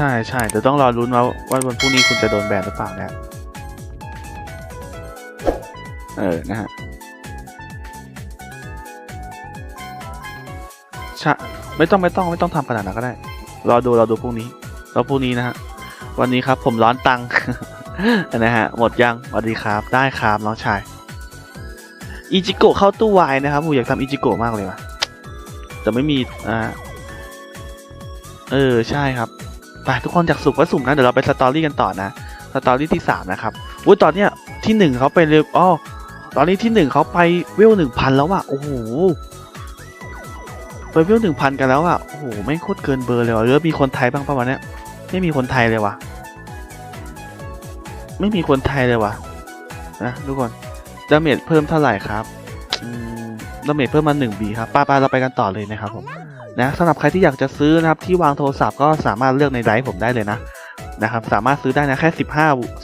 ช่ใช่เดี๋ยวต้องรอรุ้นว่าว่าวันพรุ่งนี้คุณจะโดนแบนหรือเปล่านะเออนะฮะช่ไม่ต้องไม่ต้องไม่ต้องทำขนาดนั้นก็ได้ รอดูรอดูพรุ่งนี้รอพรุ่งนี้นะฮะวันนี้ครับผมร้อนตังค์นะฮะหมดยังสวัสดีครับได้ครับน้องชายอิจิโกะเข้าตู้วายนะครับผมอยากทำอิจิโกะมากเลยว่ะแต่ไม่มีอ่าเออใช่ครับ ไปทุกคนจากสุขว่าสุ่มนะ เดี๋ยวเราไปสตอรี่กันต่อนะ สตอรี่ที่สามนะครับอุ้ยตอนเนี้ยที่หนึ่งเขาไปเร็วอ๋อตอนนี้ที่หนึ่งเขาไปเวลหนึ่งพันแล้วว่ะโอ้โหไปเวลหนึ่งพันกันแล้วอะโอ้โหไม่โคตรเกินเบอร์เลยว่ะหรือมีคนไทยบ้างปะวันนี้ไม่มีคนไทยเลยว่ะ ไม่มีคนไทยเลยว่ะนะทุกคนดาเมจเพิ่มเท่าไหร่ครับดาเมจเพิ่มมา1 B ครับป้าป้าเราไปกันต่อเลยนะครับผม นะสำหรับใครที่อยากจะซื้อนะครับที่วางโทรศัพท์ก็สามารถเลือกในไลฟ์ผมได้เลยนะนะครับสามารถซื้อได้นะแค่ 15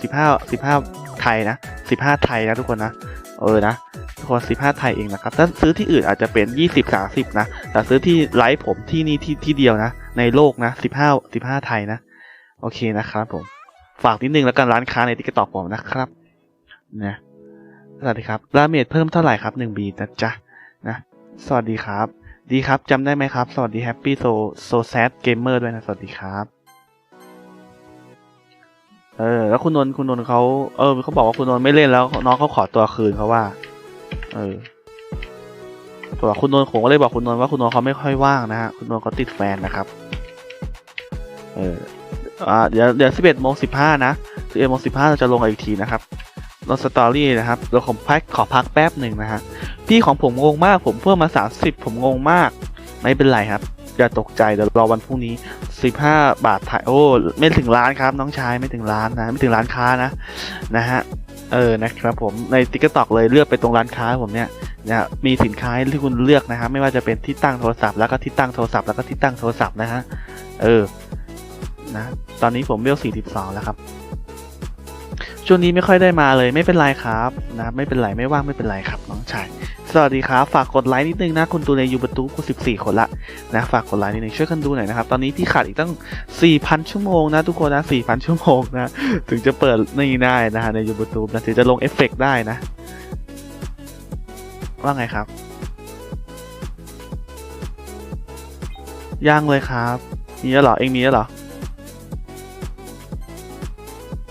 15 15 ไทยนะ 15 ไทยนะทุกคนนะเออนะทุกคน15 ไทยเองนะครับถ้าซื้อที่อื่นอาจจะเป็น 20 30 นะ แต่ซื้อที่ไลฟ์ผมที่นี่ที่ที่เดียวนะ ในโลกนะ 15 15 ไทยนะ โอเคนะครับผมฝากนิดนึงแล้วกันร้านค้าในติ๊กต็อกผมนะครับนะสวัสดีครับราเมดเพิ่มเท่าไหร่ครับหนึ่งบีนะจ๊ะนะสวัสดีครับ ดีครับจำได้ไหมครับ สวัสดีแฮปปี้โซโซแซดเกมเมอร์ด้วยนะ สวัสดีครับ เออ แล้วคุณนนท์คุณนนท์เขาเออเขาบอกว่าคุณนนท์ไม่เล่นแล้ว น้องเขาขอตัวคืนเขาว่า เออตัวคุณนนท์ผมก็เลยบอกคุณนนท์ว่าคุณนนท์เขาไม่ค่อยว่างนะฮะคุณนนท์เขาติดแฟนนะครับ เอออ่าเดี๋ยวเดี๋ยวสิบเอ็ดโมงสิบห้านะสิบเอ็ดโมงสิบห้าเราจะลงอีกทีนะครับ ลงสตอรี่นะครับเราผมพักขอพักแป๊บหนึ่งนะฮะพี่ของผมงงมากผมเพิ่มมาสามสิบผมงงมาก ไม่เป็นไรครับ อย่าตกใจเดี๋ยวรอวันพรุ่งนี้สิบห้าบาทไทยโอ้ไม่ถึงล้านครับ น้องชายไม่ถึงล้านนะ ไม่ถึงร้านค้านะนะฮะเออนะครับผมในติ๊กต็อกเลยเลือกไปตรงร้านค้าผมเนี่ยนะฮะมีสินค้าที่คุณเลือกนะครับ ไม่ว่าจะเป็นที่ตั้งโทรศัพท์แล้วก็ที่ตั้งโทรศัพท์แล้วก็ที่ตั้งโทรศัพท์นะฮะเออนะตอนนี้ผมเวล42 แล้วครับ ช่วงนี้ไม่ค่อยได้มาเลยไม่เป็นไรครับนะไม่เป็นไรไม่ว่างไม่เป็นไรครับน้องชายสวัสดีครับ ฝากกดไลค์นิดนึงนะคุณตูในยูบตูกู14 คนละนะฝากกดไลค์นิดนึงช่วยกันดูหน่อยนะครับตอนนี้พี่ขาดอีกตั้ง 4,000 ชั่วโมงนะทุกคนนะ 4,000 ชั่วโมงนะถึงจะเปิดนี่ได้นะฮะในยูบตูนะถึงจะลงเอฟเฟกต์ได้นะ ว่าไงครับยังเลยครับมีแล้วเหรอเองมีแล้วเหรอ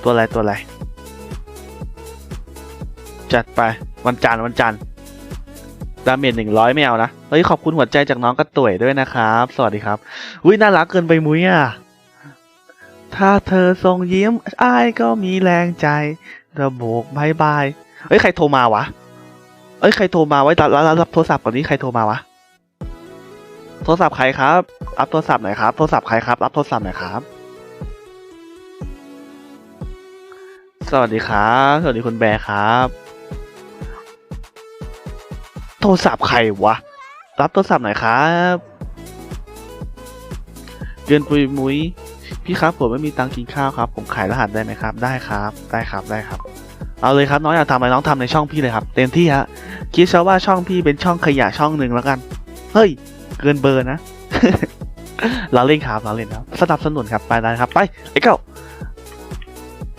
ตัวอะไรตัวอะไร จัดไปวันจันทร์วันจันทร์ดาเมจหนึ่งร้อยไม่เอานะ เฮ้ย ขอบคุณหัวใจจากน้องกระต่วยด้วยนะครับ สวัสดีครับ อุ้ยน่ารักเกินไปมุ้ยอะ ถ้าเธอทรงยิ้มอ้ายก็มีแรงใจระโบกบายบายเอ้ย ใครโทรมาวะ เอ้ย ใครโทรมาไว้รับรับรับโทรศัพท์ก่อนนี้ใครโทรมาวะ โทรศัพท์ใครครับ รับโทรศัพท์หน่อยครับ โทรศัพท์ใครครับ รับโทรศัพท์หน่อยครับ สวัสดีครับ สวัสดีคุณแบร์ครับ ทรศัพท์ใครวะ รับโทรศัพท์หน่อยครับเกินปุยมุ้ยพี่ครับผมไม่มีตังค์กินข้าวครับ ผมขายรหัสได้ไหมครับ ได้ครับ ได้ครับได้ครับ เอาเลยครับน้องอยากทำอะไรน้องทำในช่องพี่เลยครับ เต็มที่ฮะคิดซะว่าช่องพี่เป็นช่องขยะช่องหนึ่งแล้วกัน เฮ้ย เกินเบอร์นะเราเล่นครับเราเล่นครับสนับสนุนครับไปได้ครับไปไอ้เก้า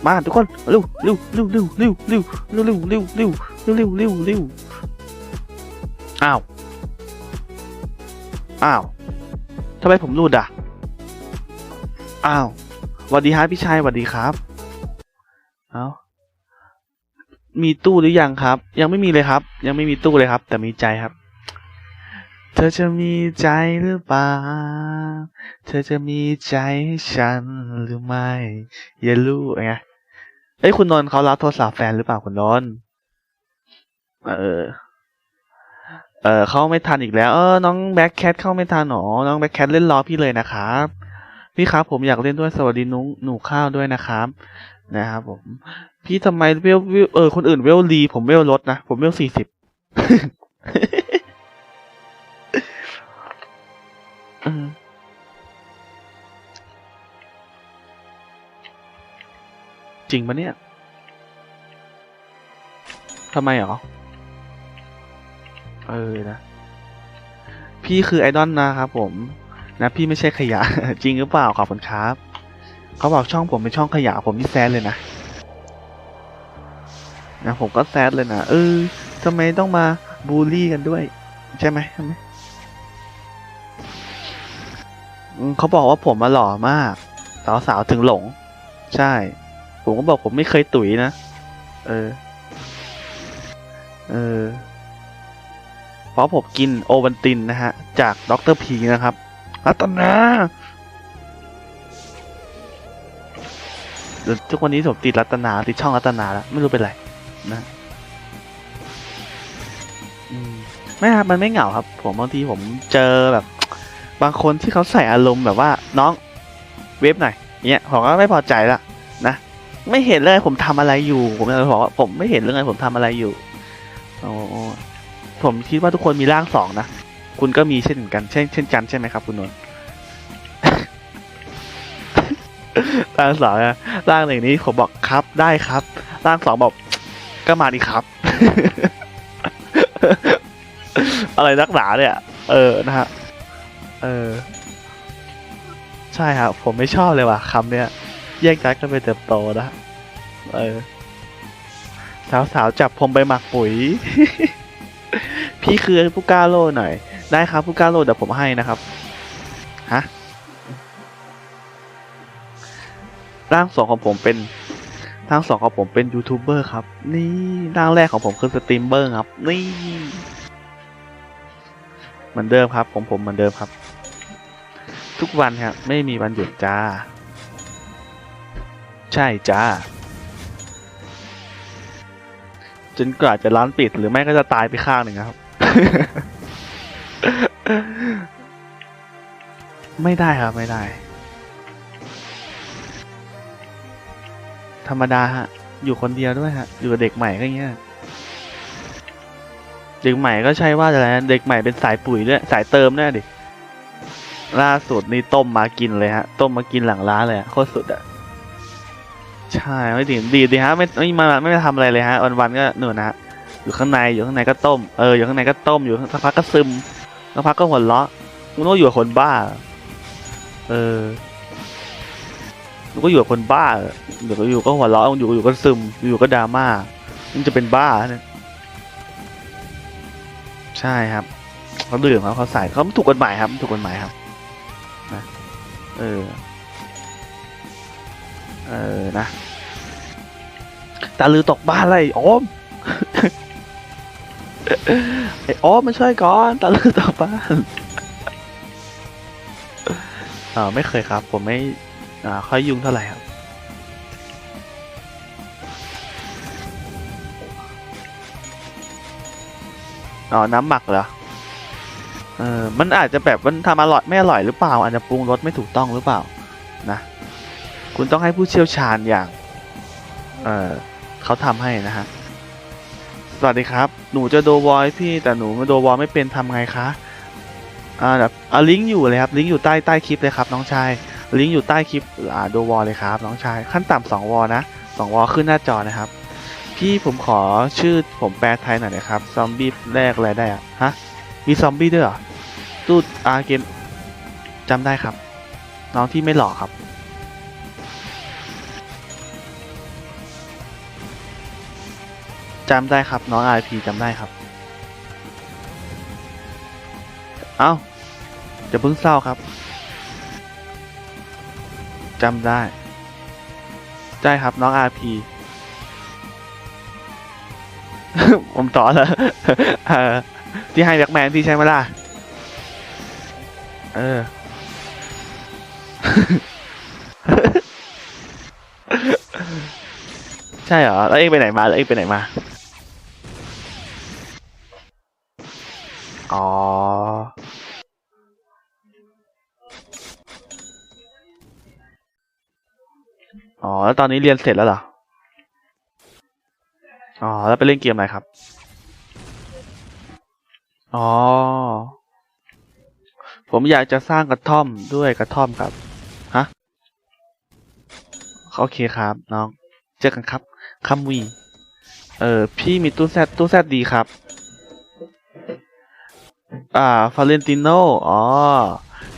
มาทุกคนร็วเร็วเร็วเร็วเร็วเร็วเร็วเร็วเร็วเร็วเร็วเร็วเร็วเร็ว อ้าว อ้าวทำไมผมรูดอะ อ้าวสวัสดีครับพี่ชายสวัสดีครับ เอ้ามีตู้หรือยังครับ ยังไม่มีเลยครับ ยังไม่มีตู้เลยครับ แต่มีใจครับ เธอจะมีใจหรือเปล่า เธอจะมีใจให้ฉันหรือไม่อย่ารู้ไงเอ้ยคุณนนท์เขารับโทรศัพท์แฟนหรือเปล่าคุณนนท์เออ ออเขาไม่ทันอีกแล้ว เออ น้องแบ็คแคทเข้าไม่ทันหรอน้องแบ็คแคทเล่นรอพี่เลยนะครับ พี่ครับผมอยากเล่นด้วยสวัสดีนุ้งหนูข้าวด้วยนะครับ นะครับผม พี่ทำไมเวลเวเออคนอื่นเวลรีผมเวลลดนะ ผมเวลสี่สิบจริงปะเนี่ยทำไมหรอ เออนะ พี่คือไอดอลนะครับผม นะพี่ไม่ใช่ขยะ จริงหรือเปล่าขอบคุณครับ เขาบอกช่องผมเป็นช่องขยะผมนี่แซดเลยนะ นะผมก็แซดเลยนะ เออทำไมต้องมาบูลลี่กันด้วย ใช่ไหมใช่ไหมเขาบอกว่าผมมาหล่อมาก สาวๆถึงหลง ใช่ ผมก็บอกผมไม่เคยตุ๋ยนะ เออ เออ พราะผมกินโอวันตินนะฮะ จากด็อกเตอร์พีนะครับรัตนาเดี๋ยวทุกวันนี้ผมติดรัตนาติดช่องรัตนาแล้ว ไม่รู้เป็นไรนะมไม่ครับมันไม่เหงาครับ ผมบางทีผมเจอแบบ บางคนที่เขาใส่อารมณ์แบบว่าน้องเว็บหน่อยเนี่ยผมก็ไม่พอใจละนะไม่เห็นเลยผมทำอะไรอยู่ ผมจะบอกว่าผมไม่เห็นเรื่องอะไรผมทำอะไรอยู่โอ้ ผมคิดว่าทุกคนมีร่างสองนะ คุณก็มีเช่นกัน เช่น เช่นกันใช่ไหมครับ คุณนนท์ร่างสองนะร่างหนึ่งนี้ผมบอกครับได้ครับ ร่างสองบอกก็มาดีครับ อะไรนักหนาเนี่ย เออนะฮะ เออ ใช่ครับ ผมไม่ชอบเลยว่ะคำเนี้ยแยกย้ายกันไปเติบโตนะ เออ สาวๆ จับผมไปหมักปุ๋ย พี่คือผู้กล้าโลหน่อย ได้ครับผู้กล้าโลเดี๋ยวผมให้นะครับ ฮะ ร่างสองของผมเป็นร่างสองของผมเป็นยูทูบเบอร์ครับ นี่ร่างแรกของผมคือสตรีมเมอร์ครับ นี่ เหมือนเดิมครับ ผมผมเหมือนเดิมครับ ทุกวันครับ ไม่มีวันหยุดจ้า ใช่จ้า จนกว่าจะร้านปิดหรือไม่ก็จะตายไปข้างหนึ่งครับ ไม่ได้ครับไม่ได้ ธรรมดาฮะ อยู่คนเดียวด้วยฮะ อยู่กับเด็กใหม่ก็เงี้ย เด็กใหม่ก็ใช่ว่าจะอะไรนะเด็กใหม่เป็นสายปุ๋ยด้วยสายเติมด้วยดิล่าสุดนี่ต้มมากินเลยฮะ ต้มมากินหลังร้านเลยโคตรสุดอะ ใช่ไม่ดีดีดีฮะไม่ไม่มาไม่มาทำอะไรเลยฮะวันวันๆก็หนูนนะฮะอยู่ข้างในอยู่ข้างในก็ต้มเอออยู่ข้างในก็ต้มอยู่สักพักก็ซึมสักพักก็หัวเราะมึงต้องอยู่กับคนบ้า เออมึงก็อยู่กับคนบ้าเดี๋ยวก็อยู่ก็หัวเราะอยู่ก็อยู่ก็ซึมอยู่ก็ดราม่ามึงจะเป็นบ้าเนี่ยใช่ครับเขาดื่มครับเขาใส่เขาถูกกฎหมายครับถูกกฎหมายครับนะเออ เออนะตาลือตกบ้านเลยไอ้โอมไอ้โอมมาช่วยก่อนตาลือตกบ้านเอ่าไม่เคยครับ ผมไม่อ่าค่อยยุ่งเท่าไหร่ครับอ๋อ น้ำหมักเหรอ เออ มันอาจจะแบบมันทำอร่อยไม่อร่อยหรือเปล่า อาจจะปรุงรสไม่ถูกต้องหรือเปล่า นะ คุณต้องให้ผู้เชี่ยวชาญอย่าง เออเขาทำให้นะฮะ สวัสดีครับ หนูจะโดวอยพี่แต่หนูมาโดวอยไม่เป็นทำไงคะ อ่าแบบอ่าลิงก์อยู่เลยครับ ลิงก์อยู่ใต้ใต้คลิปเลยครับน้องชาย ลิงก์อยู่ใต้คลิป อ่าโดวอลเลยครับ น้องชาย ขั้นต่ำสองวอลนะสองวอลขึ้นหน้าจอนะครับ พี่ผมขอชื่อผมแปลไทยหน่อยนะครับ ซอมบี้แรกอะไรได้อะฮะ มีซอมบี้ด้วยเหรอ ตู้อาเกมจำได้ครับ น้องที่ไม่หล่อครับ จำได้ครับ น้อง RP จำได้ครับ เอ้าจะเพิ่งเศร้าครับจำได้ใช่ครับน้อง RP ผมต่อแล้วที่ให้แบ็กแมนพี่ใช่ไหมล่ะ เออ ใช่เหรอ แล้วเองไปไหนมา แล้วเองไปไหนมา อ๋อ อ๋อ แล้วตอนนี้เรียนเสร็จแล้วเหรอ อ๋อ แล้วไปเล่นเกมอะไรครับ อ๋อ ผมอยากจะสร้างกระท่อมด้วยกระท่อมครับ ฮะ โอเคครับน้อง เจอกันครับคัมวี เออ พี่มีตู้แซดตู้แซดดีครับ อ่าฟาเรนติโนอ๋อ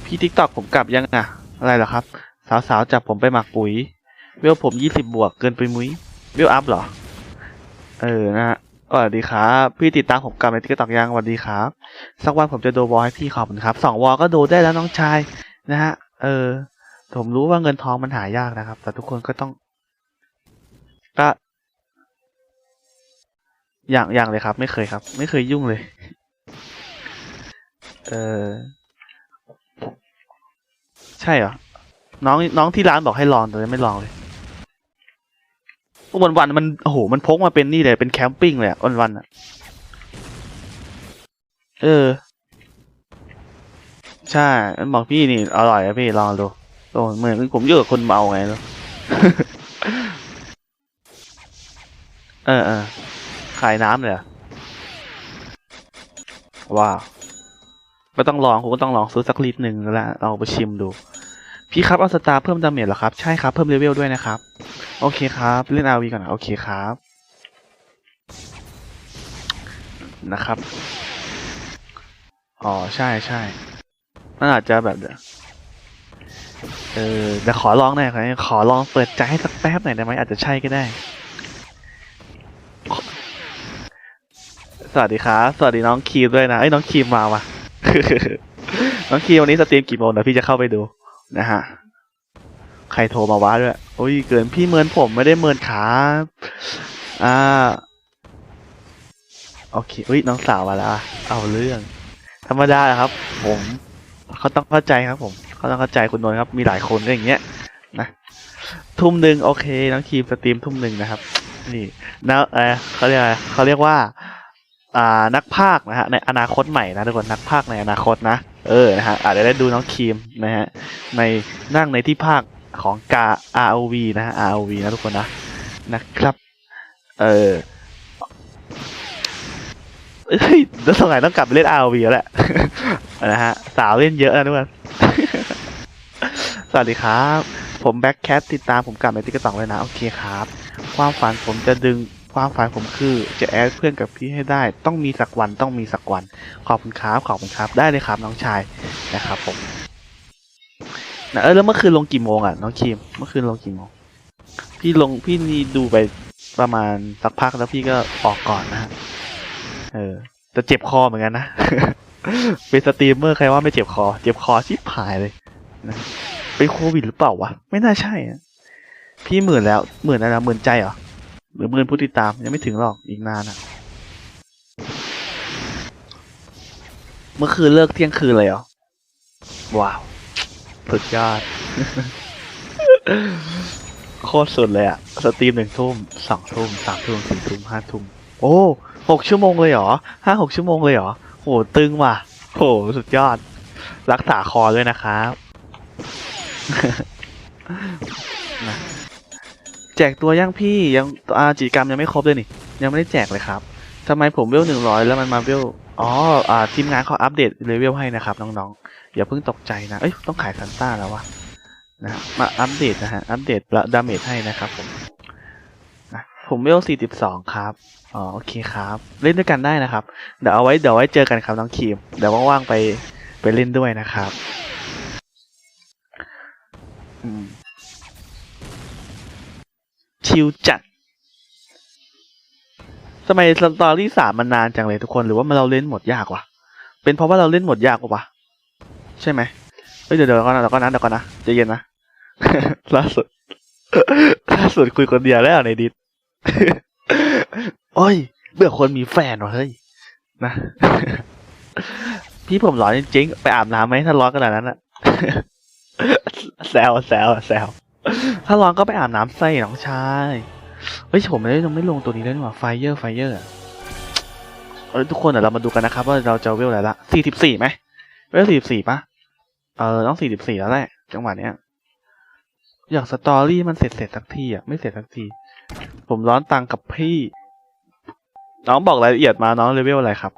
พี่ทิกตอกผมกลับยังอะ อะไรเหรอครับ สาวๆจับผมไปหมักปุ๋ย เวลผมยี่สิบบวกเกินไปมุ้ย เวลอัพเหรอ เออนะฮะสวัสดีครับ พี่ติดตามผมกลับในติ๊กตอกยังสวัสดีครับ สักวันผมจะโดวอลให้พี่ขอบคุณครับสองวอลก็โดได้แล้วน้องชาย นะฮะ เออ ผมรู้ว่าเงินทองมันหายากนะครับ แต่ทุกคนก็ต้องก็อย่างอย่างเลยครับ ไม่เคยครับ ไม่เคยยุ่งเลย เออ ใช่เหรอ น้องน้องที่ร้านบอกให้ลองแต่ยังไม่ลองเลยวันวันมันโอ้โหมันพกมาเป็นนี่เลยเป็นแคมปิ้งเลยอะวันวันๆอะเออ ใช่ มันบอกพี่นี่อร่อยอะพี่ลองดูโอ้เหมือนผมอยู่กับคนเมาไงเนอะเออเออขายน้ำเลยว้าว ก็ต้องลองผมก็ต้องลองซื้อสักลิตรหนึ่งแล้วเอาไปชิมดู พี่ครับเอาสตาร์เพิ่มดาเมจเหรอครับ ใช่ครับ เพิ่มเลเวลด้วยนะครับ โอเคครับ เล่นอาวีก่อนนะโอเคครับ นะครับ อ๋อ ใช่ใช่มันอาจจะแบบ เออเดี๋ยวขอลองหน่อยครับขอลองเปิดใจให้สักแป๊บหน่อยได้ไหมอาจจะใช่ก็ได้ สวัสดีครับ สวัสดีน้องคีมด้วยนะเอ้น้องคีมมาว่ะ น้องคีวันนี้สตรีมกี่โมงเดี๋ยวพี่จะเข้าไปดูนะฮะ ใครโทรมาว้าด้วยโอ้ยเกินพี่เมินผมไม่ได้เมินครับอ่าโอเคอุ้ยน้องสาวมาแล้วเอาเรื่อง ธรรมดาแหละครับ ผมเขาต้องเข้าใจครับ ผมเขาต้องเข้าใจคุณนนท์ครับ มีหลายคนก็อย่างเงี้ยนะทุ่มหนึ่งโอเค น้องคีมสตรีมทุ่มหนึ่งนะครับ นี่นะเออเขาเรียกอะไรเขาเรียกว่า อ่านักพากย์นะฮะในอนาคตใหม่นะทุกคนนักพากย์ในอนาคตนะ เออนะฮะอาจจะได้ดูน้องคีมนะฮะในนั่งในที่ภาคของกา ROV นะฮะ ROV นะทุกคนนะนะครับ เออเอ้ยแล้วสงสัยต้องกลับไปเล่น ROV แล้วแหละนะฮะสาวเล่นเยอะนะทุกคนสวัสดีครับ ผมแบ็คแคทติดตามผมกลับในติ๊กต็อกเลยนะ โอเคครับ ความฝันผมจะดึง ความฝันผมคือจะแอดเพื่อนกับพี่ให้ได้ ต้องมีสักวันต้องมีสักวัน ขอบคุณครับขอบคุณครับ ได้เลยครับน้องชายนะครับผมนะเออแล้วเมื่อคืนลงกี่โมงอะน้องคิมเมื่อคืนลงกี่โมง พี่ลงพี่นี่ดูไปประมาณสักพักแล้วพี่ก็ออกก่อนนะเออแต่เจ็บคอเหมือนกันนะเป็นสตรีมเมอร์ใครว่าไม่เจ็บคอ เจ็บคอชิบหายเลยนะเป็นโควิดหรือเปล่าวะไม่น่าใช่อะพี่หมื่นแล้วหมื่นอะไรหมื่นใจเหรอ หรือมื่นผู้ติดตามยังไม่ถึงหรอกอีกนานอะเมื่อคืนเลิกเที่ยงคืนเลยเหรอ ว้าวสุดยอด โคตรสุดเลยอะสตรีมหนึ่งทุ่มสองทุ่มสามทุ่มสี่ทุ่มห้าทุ่มโอ้หกชั่วโมงเลยเหรอห้าหกชั่วโมงเลยเหรอโหตึงว่ะโหสุดยอด รักษาคอด้วยนะครับนะ แจกตัวยังพี่ยังอากิกรรมยังไม่ครบเลยนี่ ยังไม่ได้แจกเลยครับทำไมผมเวลหนึ่งร้อยแล้วมันมาเวลอ๋ออ่าทีมงานเขาอัปเดตเลเวลให้นะครับน้องๆอย่าเพิ่งตกใจนะเอ้ยต้องขายซันต้าแล้ววะนะมาอัปเดตนะฮะอัปเดตดาเมจให้นะครับผมนะผมเวล42ครับอ๋อโอเคครับ เล่นด้วยกันได้นะครับ เดี๋ยวเอาไว้เดี๋ยวไว้เจอกันครับน้องคีมเดี๋ยวว่างๆไปไปเล่นด้วยนะครับ อืม ชิวจัดทำไมสตอรี่สามมันนานจังเลยทุกคนหรือว่ามันเราเล่นหมดยากวะเป็นเพราะว่าเราเล่นหมดยากปะวะใช่ไหมเฮ้ยเดี๋ยวเดี๋ยวก่อนนะเดี๋ยวก่อนนะเดี๋ยวก่อนนะใจเย็นนะล่าสุดล่าสุดคุยคนเดียวแล้วในดิสโอ้ยเบื่อคนมีแฟนวะเฮ้ยนะพี่ผมร้อนจริงๆไปอาบน้ำไหมถ้าร้อนขนาดนั้นอะแซวแซวแซว ถ้าร้อนก็ไปอาบน้ำใส่น้องชาย เฮ้ยผมไม่ได้ยังไม่ลงตัวนี้แล้วนี่หว่าไฟเยอร์ไฟเยอร์เออทุกคนเดี๋ยวเรามาดูกันนะครับ ว่าเราจะเวลอะไรละสี่สิบสี่ไหมเวลสี่สิบสี่ปะเออต้องสี่สิบสี่แล้วแหละจังหวะเนี้ย อยากสตอรี่มันเสร็จเสร็จสักทีอะไม่เสร็จสักที ผมร้อนตังค์กับพี่ น้องบอกรายละเอียดมาน้องเลเวลอะไรครับ